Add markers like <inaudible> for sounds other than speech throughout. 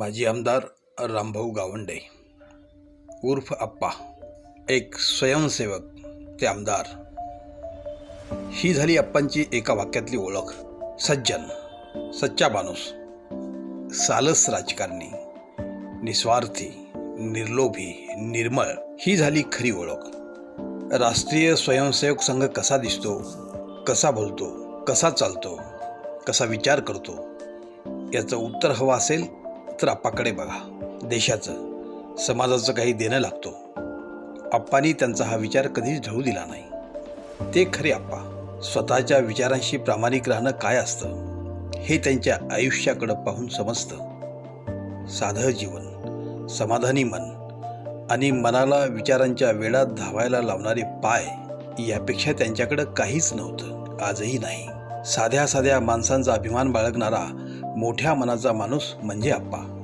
माजी आमदार रामभाऊ गावंडे. उर्फ आप्पा एक स्वयंसेवक ते आमदार. ही झाली आप्पांची एका वाक्यातली ओळख. सज्जन सच्चा माणूस सालस राजकारणी निस्वार्थी निर्लोभी निर्मळ ही झाली खरी ओळख. राष्ट्रीय स्वयंसेवक संघ कसा दिसतो कसा बोलतो कसा चालतो कसा विचार करतो याचं उत्तर हवं असेल तर आप्पाकडे बघा. देशाचं समाजाचं काही देणं लागतो. आप्पानी त्यांचा हा विचार कधीच ढळू दिला नाही. ते खरे आप्पा. स्वतःच्या विचारांशी प्रामाणिक राहणं काय असतं? हे त्यांच्या आयुष्याकडं पाहून समजतं. साधं जीवन समाधानी मन आणि मनाला विचारांच्या वेळात धावायला लावणारे पाय यापेक्षा त्यांच्याकडं काहीच नव्हतं. आजही नाही. साध्या साध्या माणसांचा अभिमान बाळगणारा मोठ्या मनाचा माणूस म्हणजे आप्पा.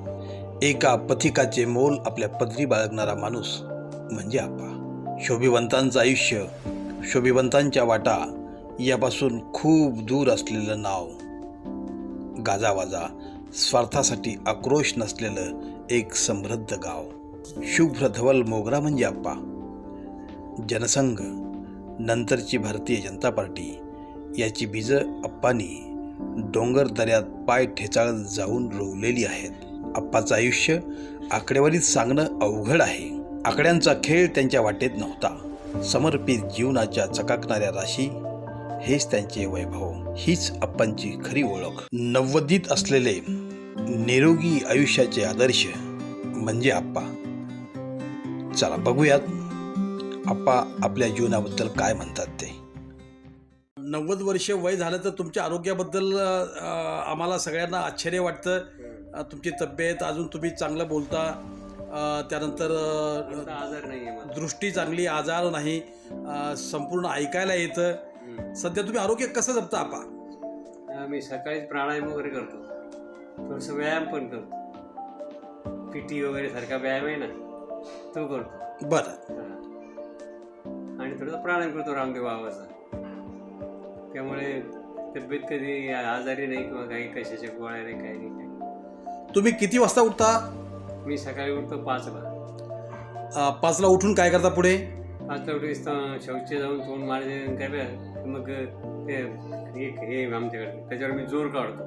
एका पथिकाचे मोल आपल्या पदरी बाळगणारा माणूस म्हणजे आप्पा. शोभिवंतांचं आयुष्य शोभिवंतांच्या वाटा यापासून खूप दूर असलेलं नाव. गाजावाजा स्वार्थासाठी आक्रोश नसलेलं एक समृद्ध गाव. शुभ्र धवल मोगरा म्हणजे आप्पा. जनसंघ नंतरची भारतीय जनता पार्टी याची बीजं अप्पानी डोंगर दऱ्यात पाय ठेचाळत जाऊन रोवलेली आहेत. अप्पाचं आयुष्य आकडेवारीत सांगणं अवघड आहे. आकड्यांचा खेळ त्यांच्या वाटेत नव्हता. समर्पित जीवनाच्या चकाकणाऱ्या राशी हेच त्यांचे वैभव. हीच अप्पांची खरी ओळख. नव्वदीत असलेले निरोगी आयुष्याचे आदर्श म्हणजे आप्पा. चला बघूयात आप्पा आपल्या जीवनाबद्दल काय म्हणतात ते. नव्वद वर्ष वय झालं तर तुमच्या आरोग्याबद्दल आम्हाला सगळ्यांना आश्चर्य वाटतं. तुमची तब्येत अजून तुम्ही चांगलं बोलता. त्यानंतर आजार नाही दृष्टी चांगली आजार नाही. संपूर्ण ऐकायला येतं. सध्या तुम्ही आरोग्य कसं जपता आपा? आम्ही सकाळीच प्राणायाम वगैरे करतो. थोडंसं व्यायाम पण करतो. पी टी वगैरे सारखा व्यायाम आहे ना तो करतो. बरं. आणि थोडंसं प्राणायाम करतो रामदेव बाबाचा. त्यामुळे तब्येत कधी आजारी नाही किंवा काही कशाच्या गोळ्या नाही काही नाही. काही तुम्ही किती वाजता उठता? मी सकाळी उठतो पाचला. अ, पाचला उठून काय करता पुढे? पाचला उठीस शौच जाऊन तोंड मारले काय मग ते एक हे आमच्याकडे. त्याच्यावर मी जोर काढतो.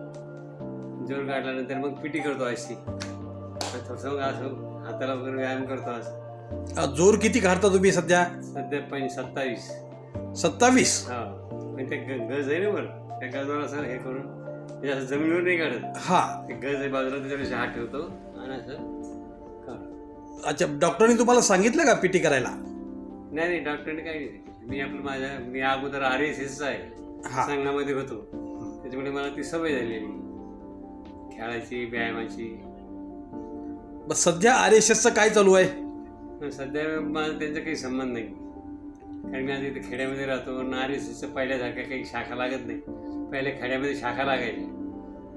जोर काढल्यानंतर मग पिटी करतो अशी आणि थोडंसं मग असं हाताला वगैरे व्यायाम करतो असं. अ, जोर किती काढता तुम्ही सध्या? सध्या पण सत्तावीस. सत्तावीस? हा. ते ग- गज आहे ना बरं त्या गजवर असं हे करून. म्हणजे असं जमिनीवर नाही काढत. हा. ते गज आहे बाजूला त्याच्यावर हात ठेवतो. आणि असं अच्छा डॉक्टरनी तुम्हाला सांगितलं का पीटी करायला? नाही नाही डॉक्टरने काही नाही. मी आपलं माझ्या मी अगोदर आर एस एस आहे. हा. संघामध्ये होतो. त्याच्यामुळे मला ती सवय झालेली खेळायची व्यायामाची. सध्या आर एस एसचं काय चालू आहे? पण सध्या माझा त्यांचा काही संबंध नाही. कारण मी आता इथे खेड्यामध्ये राहतो आर एस एसच्या पहिल्यासारख्या काही शाखा लागत नाही. पहिले खेड्यामध्ये शाखा लागायच्या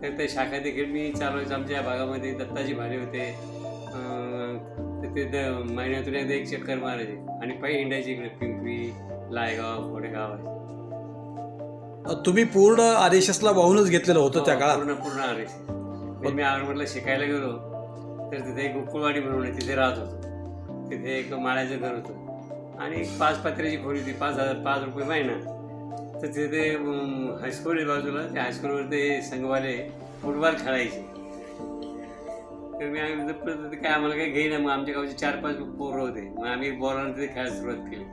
तर त्या शाखा देखील मी चालवायचो. आमच्या या भागामध्ये दत्ताजी भाले होते. तर ते द- महिन्यातून एकदा एक चक्कर मारायचे. आणि पायी हिंडायचे इकडे पिंपरी लायगाव खोडेगाव अ, तुम्ही पूर्ण आर एस एसला वाहूनच घेतलेलं होतं त्या हो, काळात? पूर्ण पूर्ण आर एस एस मी आगरमधला शिकायला गेलो. तर तिथे एक गोकुळवाडी म्हणून तिथे राहत होतो. तिथे एक माळ्याचं घर होतं. आणि पाच पत्र्याची खोली होती पाच हजार पाच रुपये महिना तर तिथे हायस्कूल आहे बाजूला त्या हायस्कूलवर ते संघवाले फुटबॉल खेळायचे. तर मी आम्ही ते काय आम्हाला काही घेईना मग आमच्या गावचे चार पाच पोरं होते. मग आम्ही बॉलानं तिथे खेळायला सुरुवात केली.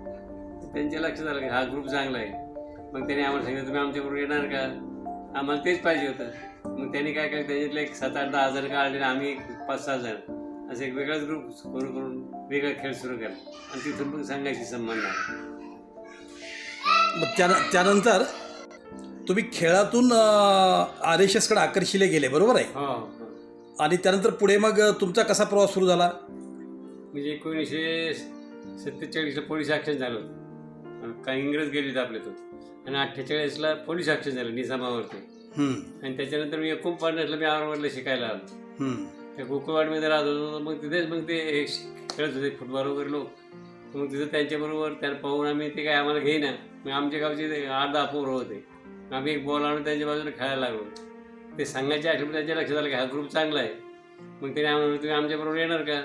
त्यांच्या लक्षात आलं की हा ग्रुप चांगला आहे. मग त्यांनी आम्हाला सांगितलं तुम्ही आमच्याबरोबर येणार का? आम्हाला तेच पाहिजे होतं. मग त्यांनी काय केलं त्याच्यातले एक सात आठ दहा हजार काढले आम्ही पाच सहा जण. असं एक वेगळाच ग्रुप करून करून वेगळा खेळ सुरू केला. आणि तिथून मग संघाशी संबंध आला. मग त्या त्यानंतर तुम्ही खेळातून आर एस एसकडे आकर्षिले गेले बरोबर आहे? हो हो. आणि त्यानंतर पुढे मग तुमचा कसा प्रवास सुरू झाला? म्हणजे एकोणीसशे सत्तेचाळीसला पोलीस ॲक्शन झालं होतं. आणि काही इंग्रज गेले होते आपले तो आणि अठ्ठेचाळीसला पोलीस ॲक्शन झालं निजामावरती. हम्म, आणि त्याच्यानंतर मी एकोणपन्नासला मी औरंगाबादला शिकायला आलो. हम्म. त्या गोकुळवाडीमध्ये राहत होतो मग तिथेच मग ते खेळत होते फुटबॉल वगैरे लोक. मग तिथं त्यांच्याबरोबर त्याला पाहून आम्ही ते काय आम्हाला घेईना. मग आमच्या गावचे आठ दहा पोरं होते. आम्ही एक बॉल आणून त्यांच्या बाजूला खेळायला लागलो. ते सांगायच्या आठवण त्यांच्या लक्षात आलं की हा ग्रुप चांगला आहे. मग त्याने आम्हाला तुम्ही आमच्याबरोबर येणार का?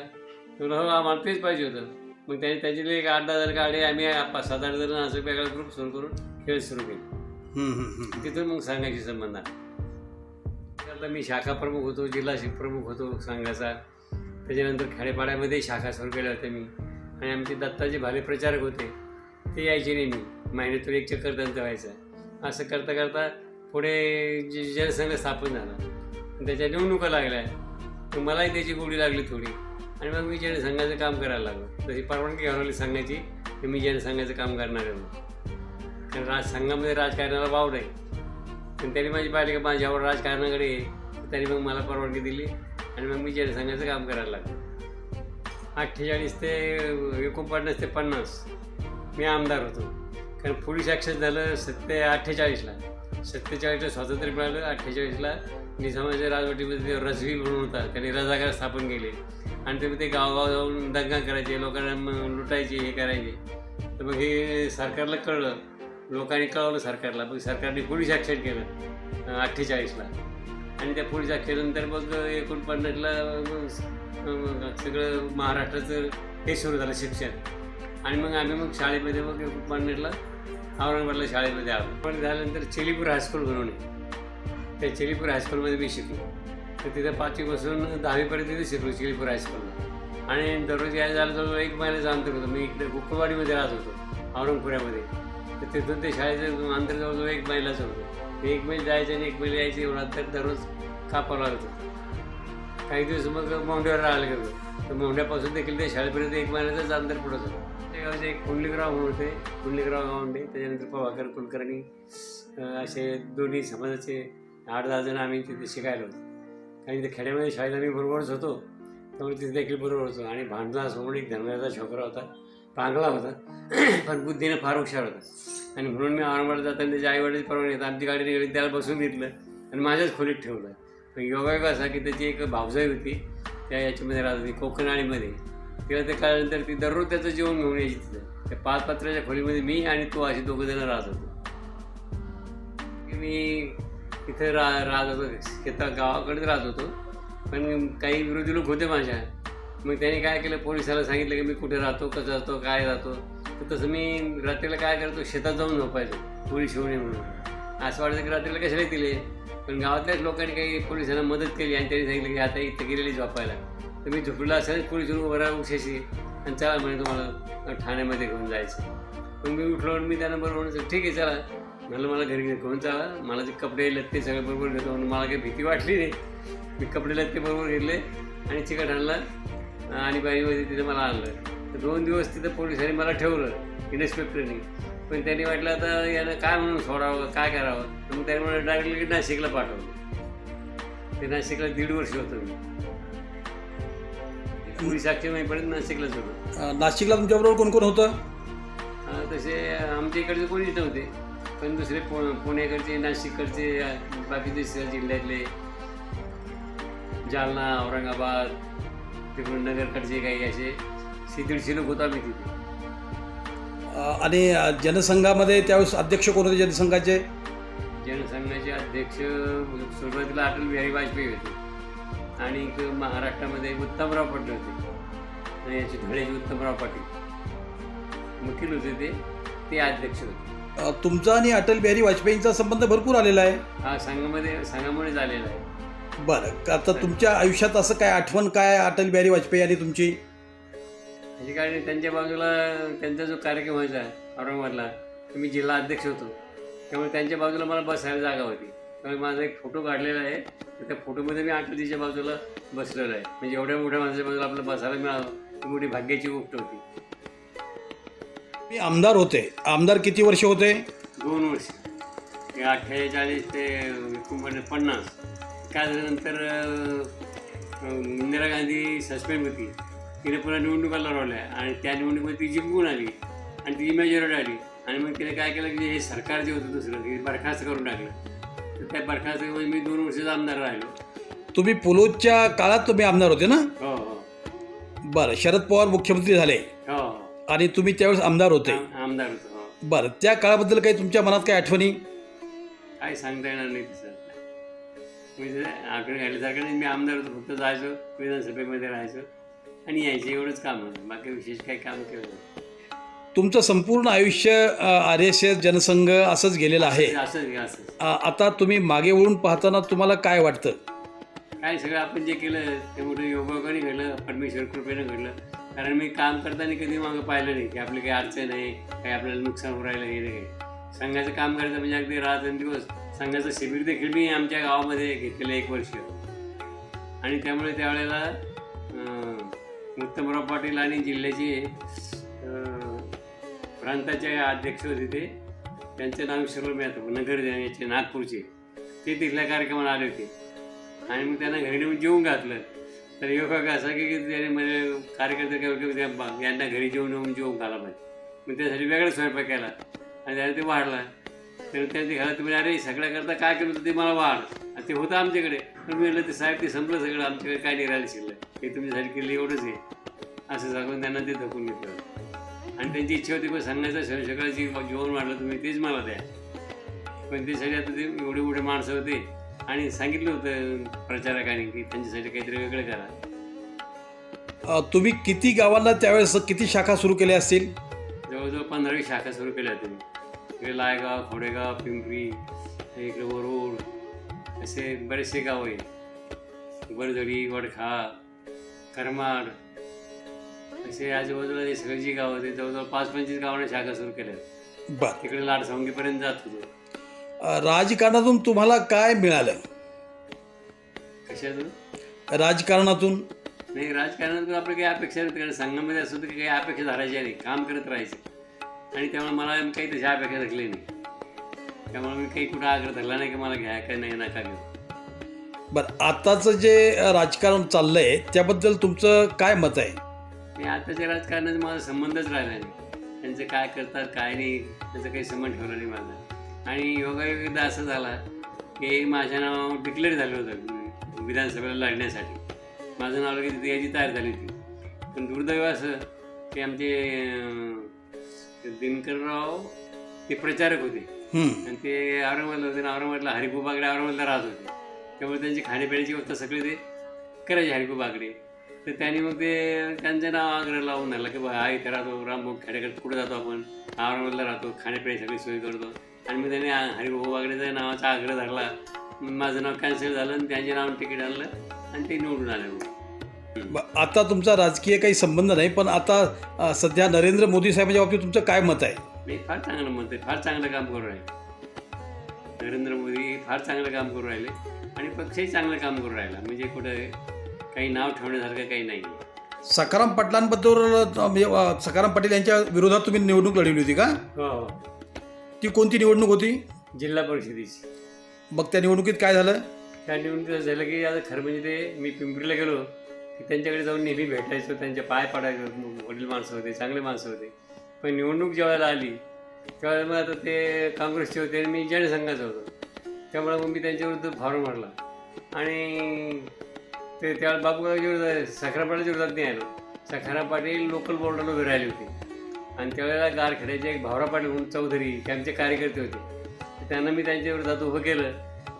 म्हणलं हो आम्हाला तेच पाहिजे होतं. मग त्याने त्याचे एक आठ दहा जण काढले आम्ही पाच सात आठ जण असं वेगळा ग्रुप सुरू करून खेळ सुरू केले. तिथून मग सांगायची संबंध आला. आता मी शाखा प्रमुख होतो जिल्हा प्रमुख होतो संघाचा त्याच्यानंतर खेडेपाड्यामध्ये शाखा सुरू केल्या होत्या मी. आणि आमचे दत्ताचे भाले प्रचारक होते. ते यायचे नेहमी महिन्यातून एक चक्कर त्यांचं व्हायचं. असं करता करता पुढे जे जनसंघ स्थापन झाला. त्याच्या निवडणुका लागल्या. मलाही त्याची गोडी लागली थोडी. आणि मग मी जनसंघाचं काम करायला लागलो. तशी परवानगी घालवली सांगायची की मी जनसंघाचं काम करणार आहे कारण राज संघामध्ये राजकारणाला वाव नाही. पण त्यांनी माझी पाहिली की माझ्यावर राजकारणाकडे आहे. त्यांनी मग मला परवानगी दिली आणि मग मी जनसंघाचं काम करायला लागलो. अठ्ठेचाळीस ते एकोणपन्नास ते पन्नास मी आमदार होतो. कारण पोलीस ॲक्शन झालं सत्ते अठ्ठेचाळीसला. सत्तेचाळीसला स्वातंत्र्य मिळालं अठ्ठेचाळीसला मी समाजाच्या राजवटीमध्ये ते रजवी म्हणून होता. त्यांनी रजागार स्थापन केले. आणि ते ते गावगाव जाऊन दंगा करायचे लोकांना मग लुटायचे हे करायचे. तर मग हे सरकारला कळलं लोकांनी कळवलं सरकारला. मग सरकारने पोलीस ॲक्शन केलं अठ्ठेचाळीसला. आणि त्या पोलीस ॲक्शननंतर मग एकोणपन्नासला सगळं महाराष्ट्राचं हे सुरू झालं शिक्षण. आणि मग आम्ही मग शाळेमध्ये मग एकोणपन्नासला औरंगाबादला शाळेमध्ये आलो. पण झाल्यानंतर चेलीपूर हायस्कूल म्हणून त्या चेलीपूर हायस्कूलमध्ये मी शिकलो. तर तिथं पाचवीपासून दहावीपर्यंत तिथे शिकलो चेलीपूर हायस्कूलला आणि दररोज यायला झालं जवळ एक महिन्याचं अंतर होतं. मी इकडे गुप्पवाडीमध्ये राहत होतो औरंगपुऱ्यामध्ये. तर तिथून ते शाळेचं अंतर जवळजवळ एक मैलाच होतं ते. एक मैल जायचं आणि एक मैल यायचं एवढं अंतर दररोज कापावं लागत. होतं काही दिवस मग मोंड्यावर राहायला गेलो. तर मोंड्यापासून देखील ते शाळेपर्यंत एक महिन्याचंच अंतर पुढं होतं ते गावचे एक कुंडलिकराव म्हणून होते. कुंडलिकराव गावंडे त्याच्यानंतर प्रभाकर कुलकर्णी असे दोन्ही समाजाचे आठ दहा जण आम्ही तिथे शिकायला होतो. कारण ते खेड्यामध्ये शाळेत आम्ही बरोबरच होतो. त्यामुळे तिथे देखील बरोबर होतो. आणि भांडणा समोर एक धर्माचा छोकरा होता. पांगला होता. पण बुद्धीने फार हुशार होता. आणि म्हणून मी औरंगाबाद जाताना त्याच्या आईवडील परवाने येतात आमची गाडी निघाली त्याला बसून घेतलं. आणि माझ्याच खोलीत ठेवलं. पण योगायोग असा की त्याची एक भावजाई होती. त्या याच्यामध्ये राहत होती कोकणाळीमध्ये. तिला ते कळल्यानंतर ती दररोज त्याचं जेवण घेऊन यायची. तिथं त्या पाच पात्राच्या खोलीमध्ये मी आणि तो असे दोघं जण राहत होतो. मी तिथं रा राहत होतो शेता गावाकडेच राहत होतो. पण काही विरोधी लोक होते माझ्या. मग त्याने काय केलं? पोलिसाला सांगितलं की मी कुठे राहतो कसं राहतो काय राहतो. तर तसं मी रात्रीला काय करतो? शेतात जाऊन झोपायचो पोलीस शिवणे नये म्हणून. असं वाटतं की रात्रीला कशाला दिले पण गावातल्याच लोकांनी काही पोलिसांना मदत केली आणि त्यांनी सांगितलं की आता इथं गेलेली झोपायला. तर मी झोपला असेल पोलीस येऊन उभं राहा उशाशी. आणि चला म्हणे तुम्हाला ठाण्यामध्ये घेऊन जायचं. पण मी उठलो आणि मी त्यांना बरोबर म्हणून ठीक आहे चला. म्हणलं मला घरी घेऊन चला. मला जे कपडे लत्ते सगळे बरोबर घेतो. म्हणून मला काही भीती वाटली नाही. मी कपडे लत्ते बरोबर घेतले आणि चिकट आणला. आणि बाईमध्ये तिथं मला आणलं. तर दोन दिवस तिथं पोलिसांनी मला ठेवलं इन्स्पेक्टरनी पण त्यांनी वाटलं आता यानं काय म्हणून सोडावं काय करावं? तर मग त्यांनी मला डायरेक्टली नाशिकला पाठवलं. ते नाशिकला दीड वर्ष होतं. मी पोलीस पर्यंत नाशिकलाच होतो. नाशिकला तुमच्याबरोबर कोण कोण होतं? तसे आमच्या इकडचे कोणीच नव्हते. पण दुसरे पु पुणेकडचे नाशिककडचे बाकीचे स- जिल्ह्यातले जालना औरंगाबाद तिकडून नगरकडचे काही असे शे दीडशे लोक होतो आम्ही तिथे. आणि जनसंघामध्ये त्यावेळेस अध्यक्ष कोण होते जनसंघाचे? जनसंघाचे अध्यक्ष सुरुवातीला अटल बिहारी वाजपेयी होते. आणि महाराष्ट्रामध्ये उत्तमराव पाटील होते. आणि याचे धडेचे उत्तमराव पाटील. वकील होते ते ते अध्यक्ष होते. तुमचा आणि अटल बिहारी वाजपेयींचा संबंध भरपूर आलेला आहे. हा संघामध्ये संघामुळे झालेला आहे. बरं. आता तुमच्या आयुष्यात असं काय आठवण काय अटल बिहारी वाजपेयी आणि तुमची? म्हणजे काय त्यांच्या बाजूला त्यांचा जो कार्यक्रम व्हायचा औरंगाबादला मी जिल्हा अध्यक्ष होतो. त्यामुळे त्यांच्या बाजूला मला बसायला जागा होती. त्यामुळे माझा एक फोटो काढलेला आहे. त्या फोटोमध्ये मी आठवतीच्या बाजूला बसलेलो आहे. म्हणजे एवढ्या मोठ्या माणसाच्या बाजूला आपल्याला बसायला मिळालं. ही मोठी भाग्याची गोष्ट होती. मी आमदार होते. आमदार किती वर्ष होते? दोन वर्ष. ते अठ्ठेचाळीस ते एकोणपन्नास. पन्नास काय झाल्यानंतर इंदिरा गांधी सस्पेंड होती तिने पुन्हा निवडणुका लढवल्या आणि त्या निवडणुकीमध्ये ती जिंकून आली आणि ती मेजॉरिटी आली. आणि मग तिने काय केलं की हे सरकार जे होतं दुसरं ते बरखास्त करून टाकलं. तर त्या बरखास्तामध्ये मी दोन वर्षाचा आमदार राहिलो. तुम्ही पुलोच्या काळात तुम्ही आमदार होते ना? हो हो. बरं शरद पवार मुख्यमंत्री झाले. हो हो. आणि तुम्ही त्यावेळेस आमदार होते. आम- आमदार होतो हो. बरं त्या काळाबद्दल काही तुमच्या मनात काही आठवणी? काय सांगता येणार नाही तसं म्हणजे आकडे घातल्यासारखं नाही. मी आमदार होतो फक्त जायचो विधानसभेमध्ये राहायचो आणि यायचं एवढंच काम होतं. बाकी विशेष काही काम केलं नाही. तुमचं संपूर्ण आयुष्य आर एस एस जनसंघ असंच गेलेलं आहे. असंच आता तुम्ही मागे वळून पाहताना तुम्हाला काय वाटतं? काय सगळं आपण जे केलं ते मोठं योगायोगाने घडलं परमेश्वर कृपेनं घडलं. कारण मी काम करताना कधी मागं पाहिलं नाही की आपली काही अडचण आहे काही आपल्याला नुकसान होऊ राहिलं हे नाही. काही संघाचं काम करायचं म्हणजे अगदी रात आणि दिवस संघाचं शिबिर देखील मी आमच्या गावामध्ये घेतलेलं एक वर्ष. आणि त्यामुळे त्यावेळेला उत्तमराव पाटील आणि जिल्ह्याचे प्रांताचे अध्यक्ष होते ते. त्यांचं नाव विसरलं मी आता नगर याचे नागपूरचे. ते तिथल्या कार्यक्रमाला आले होते. आणि मग त्यांना घरी नेऊन जेवून घातलं. तर योगा असा की त्याने म्हणजे कार्यकर्ते बा- यांना घरी जेवून येऊन जेवून घाला पाहिजे मग त्यासाठी वेगळा स्वयंपाक केला. आणि त्याने ते वाढला. तर त्यांनी घाला तुम्ही अरे सगळ्याकरता काय केलं होतं ते मला वाढ. आणि ते होतं आमच्याकडे. पण मी म्हटलं ते साहेब ते संपलं सगळं. आमच्याकडे काय राहिलं शिल्लक. हे तुमच्यासाठी केलं एवढंच आहे. असं सांगून त्यांना ते धकून घेतलं. आणि त्यांची इच्छा होती पण सांगायचं सगळं सकाळची जेवण वाढलं तुम्ही तेच मला द्या. पण त्यासाठी आता ते एवढे एवढे माणसं होते. आणि सांगितलं होतं प्रचारकाने की त्यांच्यासाठी काहीतरी वेगळं करा. तुम्ही किती गावांना त्यावेळेस किती शाखा सुरू केल्या असतील? जवळजवळ पंधरावी शाखा सुरू केल्या होत्या इकडे लायगाव खोडेगाव पिंपरी इकडे वरुड असे बरेचसे गाव आहे बरजडी वडखा करमाड असे आजूबाजूला जे सगळे जी गावं होते जवळजवळ पाच पंचवीस गावांना शाखा सुरू केल्या. बर. तिकडे लाडसावंगीपर्यंत जात होतो. राजकारणातून तुम्हाला काय मिळालं? कशातून? राजकारणातून? नाही राजकारणातून आपल्या काही अपेक्षा नाही कारण संघामध्ये असं होतं की काही अपेक्षा धरायच्या नाही. काम करत राहायचं. आणि त्यामुळे मला काही तशा अपेक्षा धरल्या नाही. त्यामुळे मी काही कुठं आग्रह धरला नाही की मला घ्या काय नाही नका घेऊ. बरं आताचं जे राजकारण चाललंय त्याबद्दल तुमचं काय मत आहे? मी आताच्या राजकारणाचा माझा संबंधच राहिला नाही. त्यांचं काय करतात काय नाही त्याचा काही संबंध ठेवला नाही माझा. आणि योगायोग एकदा असं झाला की माझं नाव डिक्लेअर झालं होतं विधानसभेला लढण्यासाठी. माझं नाव लगेच याची तयार झाली होती. पण दुर्दैव असं की आमचे दिनकरराव ते प्रचारक होते. हं. आणि ते औरंगाबादला होते आणि औरंगाबादला हरिपू बागडे औरंगाबादला राहत होते. त्यामुळे त्यांची खाण्यापिण्याची व्यवस्था सगळे ते करायचे हरिपू बागडे. तर त्यांनी मग ते त्यांचं नाव आग्रह लावून धरला की बा हा इथे राहतो रामभाऊ खेडेकडे कुठे जातो आपण? औरंगाबादला राहतो खाण्यापिण्याची सगळी सोय करतो. आणि मग त्याने हरिभाऊ बागडेचा नावाचा आग्रह धरला. माझं नाव कॅन्सल झालं आणि त्यांच्या नावानं तिकीट आणलं आणि ते निवडून आले आता तुमचा राजकीय काही संबंध नाही पण आता सध्या नरेंद्र मोदी साहेबांच्या बाबतीत तुमचं काय मत आहे? नाही फार चांगलं म्हणते फार चांगलं काम करू राहिले. नरेंद्र मोदी फार चांगलं काम करू राहिले आणि पक्षही चांगलं काम करू राहिला. म्हणजे कुठं काही नाव ठेवण्यासारखं काही नाही. सखाराम पाटलांबद्दल म्हणजे अ, सखाराम पाटील यांच्या विरोधात तुम्ही निवडणूक लढवली होती का? हो. ती कोणती निवडणूक होती? जिल्हा परिषदेची. मग त्या निवडणुकीत काय झालं? त्या निवडणुकीत झालं की आता खरं म्हणजे ते मी पिंपरीला गेलो. त्यांच्याकडे जाऊन नेहमी भेटायचो त्यांचे पाय पाडायचो वडील माणसं होते चांगले माणसं होते. पण निवडणूक जेव्हा आली त्यावेळेला मग आता ते काँग्रेसचे होते आणि मी जनसंघाचा होतो. त्यामुळे मग मी त्यांच्याविरुद्ध फॉर्म भरला आणि ते त्यावेळेला बाबूगावच्या विरोधात सखरा विरोधात नाही आलो. सखरा पाटील लोकल बोर्डाला उभे राहिले होते. आणि त्यावेळेला गारखेड्याचे एक भावरा पाटील म्हणून चौधरी ते आमचे कार्यकर्ते होते. त्यांना मी त्यांच्या विरोधात उभं केलं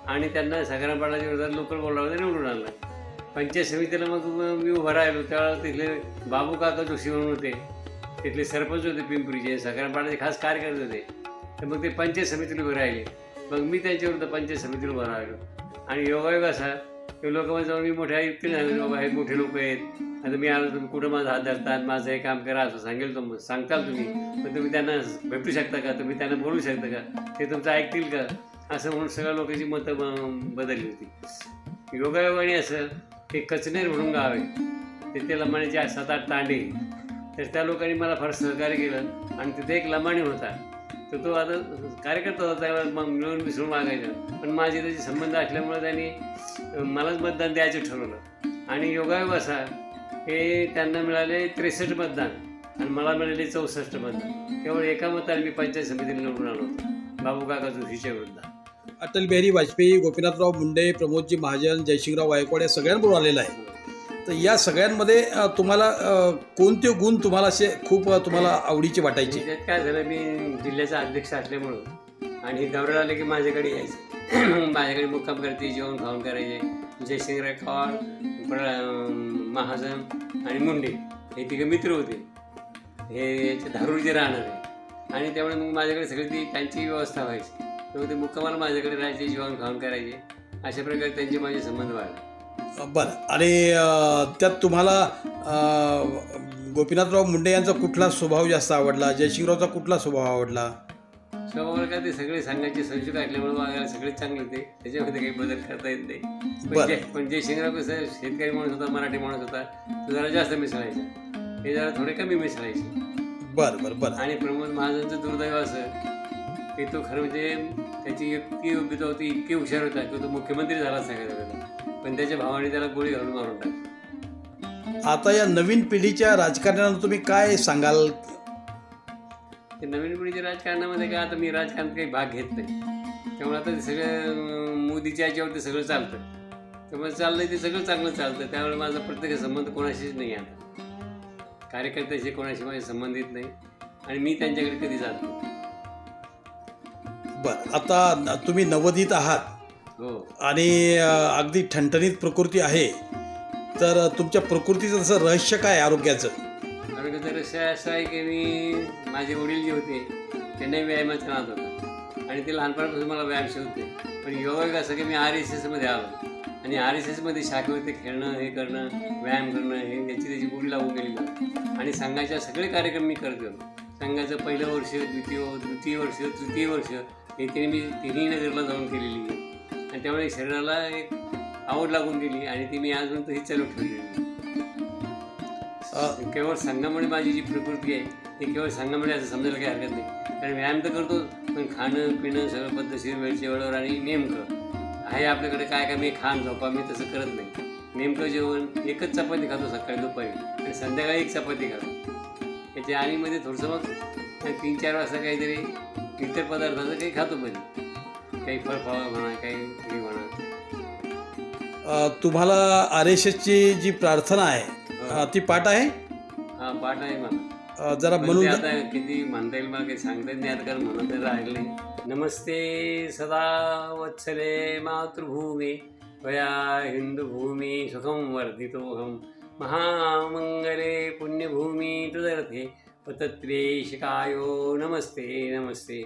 आणि त्यांना सखाराम पाटलाच्या विरोधात लोकल बोर्डामध्ये निवडून आणलं. पंचायत समितीला मग मी उभं राहिलो. त्यावेळेला तिथले बाबू काका जोशी म्हणून होते. तिथले सरपंच होते पिंपरीचे सखाराम खास कार्यकर्ते होते. तर मग ते पंचायत समितीला उभे राहिले. मग मी त्यांच्याविरुद्ध पंचायत समितीला उभं राहिलो. आणि योगायोग असा ते लोकांमध्ये जाऊन मी मोठ्या युक्तीने झालो बाबा हे मोठे लोक आहेत. आता मी आलो तुम्ही कुठं माझा हात धरतात माझं हे काम करा असं सांगेल तुम सांगताल तुम्ही. पण तुम्ही त्यांना भेटू शकता का? तुम्ही त्यांना बोलू शकता का? ते तुमचं ऐकतील का? असं म्हणून सगळ्या लोकांची मतं बदलली होती. योगायोगाने असं ते कचनेर म्हणून गाव. आहे तिथे लमाणीचे सात आठ तांडे तर त्या लोकांनी मला फार सहकार्य केलं आणि तिथे एक लमाणी होता. तर तो आता कार्यकर्ता होता त्यावेळेस मग मिळून मिसळून मागायचं पण माझे त्याचे संबंध असल्यामुळे त्यांनी मलाच मतदान द्यायचं ठरवलं. आणि योगायोग असा हे त्यांना मिळाले त्रेसष्ट मतदान आणि मला मिळाले चौसष्ट मतदान. केवळ एका मताने मी पंचायत समितीला निवडून आलो होतो. बाबू काका जोशीच्या विरुद्ध. अटल बिहारी वाजपेयी गोपीनाथराव मुंडे प्रमोदजी महाजन जयसिंगराव गायकवाड या सगळ्यांबरोबर आलेला आहे तर या सगळ्यांमध्ये तुम्हाला कोणते गुण तुम्हाला असे खूप तुम्हाला आवडीचे वाटायचे? त्यात काय झालं मी जिल्ह्याचा अध्यक्ष असल्यामुळं आणि हे दौऱ्याला आले की माझ्याकडे यायचं. <clears throat> माझ्याकडे मुक्काम करते जेवण खाऊन करायचे. जयसिंगराव पवार प्र- महाजन आणि मुंडे हे तिघे मित्र होते. हे याचे राहणार आणि त्यामुळे मग माझ्याकडे सगळी ती त्यांची व्यवस्था व्हायची. त्यामुळे ते मुक्कामाला माझ्याकडे राहायचे जेवण खाऊन करायचे. अशा प्रकारे त्यांचे माझे संबंध वाढले. बरं. आणि अ, त्यात तुम्हाला अ, गोपीनाथराव मुंडे यांचा कुठला स्वभाव जास्त आवडला? जयशिंगरावचा कुठला स्वभाव आवडला? स्वभावाला काय ते सगळे सांगायचे संशोध ऐकल्यामुळे वागायला सगळे चांगले होते. त्याच्यामध्ये काही बदल करता येत नाही. पण बरं. जे पण जे शिंगराव कसं शेतकरी माणूस होता मराठी माणूस होता तो जरा जास्त मिसळायचा. हे जरा थोडे कमी मिसळायचे. बरं बरं बरं. आणि प्रमोद महाजनचं दुर्दैव असं की तो खरं म्हणजे त्याची इतकी योग्यता होती इतकी हुशार होता की तो मुख्यमंत्री झाला सगळ्या पण त्याच्या भावाने त्याला गोळी घालून मारून टाकली. आता या नवीन पिढीच्या राजकारण्याला तुम्ही काय सांगाल? ते नवीन पिढीच्या राजकारणामध्ये काय आता मी राजकारणात काही भाग घेत नाही. त्यामुळे आता सगळं मोदीच्या याच्यावरती सगळं चालतं. त्यामुळे चाललंय ते सगळं चांगलं चालतं. त्यामुळे माझा प्रत्येक संबंध कोणाशीच नाही आहे आता. कार्यकर्त्याशी कोणाशी माझे संबंधित नाही. आणि मी त्यांच्याकडे कधी जात नाही. बरं आता तुम्ही नवोदित आहात. हो. आणि अगदी ठणठणीत प्रकृती आहे. तर तुमच्या प्रकृतीचं तसं रहस्य काय आरोग्याचं? आरोग्याचा रस्ता असा आहे की मी माझे वडील जे होते त्यांनाही व्यायामाचा नाद होता. आणि ते लहानपणापासून मला व्यायाम शिकवते. पण योगा असं की मी आर एस एसमध्ये आलो. आणि आर एस एसमध्ये शाखेवरती खेळणं हे करणं व्यायाम करणं हे याची त्याची गोडी लागून गेली आणि संघाचे सगळे कार्यक्रम मी करत संघाचं पहिलं वर्ष द्वितीय द्वितीय वर्ष तृतीय वर्ष हे तिने मी तिन्ही नगरला जाऊन केलेली आहे. आणि त्यामुळे शरीराला एक आवड लागून गेली आणि ती मी अजून ही चालू ठेवलेली केवळ संघामुळे माझी जी प्रकृती आहे ती केवळ संघामुळे असं समजायला काही हरकत नाही. कारण व्यायाम तर करतो पण खाणं पिणं सगळं पद्धतशीर वेळच्या वेळेवर आणि नेमकं. आहे आपल्याकडे काय काय मी खाण झोपा मी तसं करत नाही. नेमकं जेवण एकच चपाती खातो सकाळी दुपारी. आणि संध्याकाळी एक चपाती खातो. याच्या आणि मध्ये थोडंसं मग तीन चार वाजता काहीतरी इतर पदार्थाचं काही खातो पण. काही फळफळा म्हणा काही हे म्हणा. अ, तुम्हाला आर एस एसची जी प्रार्थना आहे अ, ती पाठ आहे? हा पाठ आहे मला. अ, जरा पण म्हणून आता किती म्हणता येईल मला काही सांगता येत नाही आता कारण म्हणत तर राहिले. नमस्ते सदा वत्सले मातृभूमी त्वया हिंदुभूमी सुखं वर्धितोऽहं। महामंगले पुण्यभूमी तुदर्थे। पतत्रे शिकायो नमस्ते नमस्ते।